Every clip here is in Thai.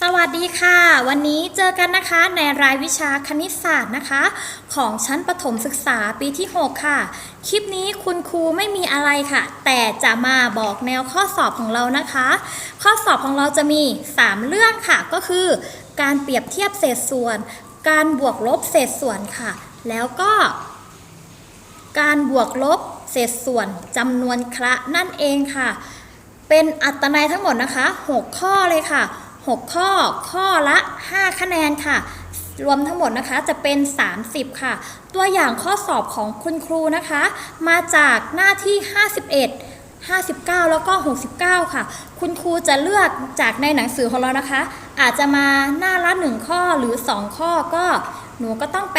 สวัสดีค่ะ วันนี้เจอกันนะคะในรายวิชาคณิตศาสตร์นะคะ ของชั้นประถมศึกษาปีที่ 6 ค่ะ คลิปนี้คุณครูไม่มีอะไรค่ะ แต่จะมาบอกแนวข้อสอบของเรานะคะ ข้อสอบของเราจะมี 3 เรื่องค่ะ ก็คือ การเปรียบเทียบเศษส่วน การบวกลบเศษส่วนค่ะ แล้วก็ การบวกลบเศษส่วนจำนวนคระนั่นเองค่ะ เป็นอัตนัยทั้งหมดนะคะ 6 ข้อเลยค่ะ 6 ข้อ ข้อละ 5 คะแนนค่ะ รวมทั้งหมดนะคะจะเป็น 30 ค่ะ ตัวอย่างข้อสอบของคุณครูนะคะ มาจากหน้าที่ 51 59 แล้วก็ 69 ค่ะ คุณครูจะเลือกจากในหนังสือของเรานะคะ อาจจะมาหน้าละ 1 ข้อหรือ 2 ข้อก็หนูก็ต้องไป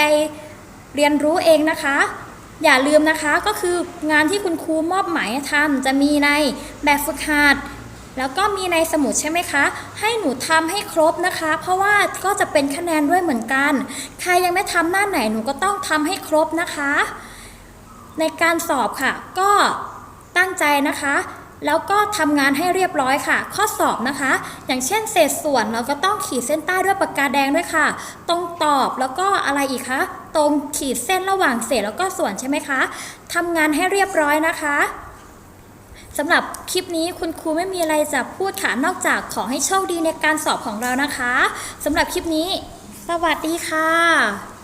เรียนรู้เองนะคะ อย่าลืมนะคะก็คืองานที่คุณครูมอบหมายให้ทำจะมีในแบบฝึกหัด แล้วก็มีในสมุดใช่ไหมคะ ให้หนูทำให้ครบนะคะ เพราะว่าก็จะเป็นคะแนนด้วยเหมือนกัน ใครยังไม่ทำหน้าไหนหนูก็ต้องทำให้ครบนะคะ ในการสอบค่ะ ก็ตั้งใจนะคะ แล้วก็ทำงานให้เรียบร้อยค่ะ ข้อสอบนะคะ อย่างเช่นเศษส่วนเราก็ต้องขีดเส้นใต้ด้วยปากกาแดงด้วยค่ะ ตรงตอบแล้วก็อะไรอีกคะ ตรงขีดเส้นระหว่างเศษแล้วก็ส่วนใช่ไหมคะทำงานให้เรียบร้อยนะคะ สำหรับคลิปนี้คุณครูไม่มีอะไรจะพูดค่ะนอกจากขอให้โชคดีในการสอบของเรานะคะสำหรับคลิปนี้ สวัสดีค่ะ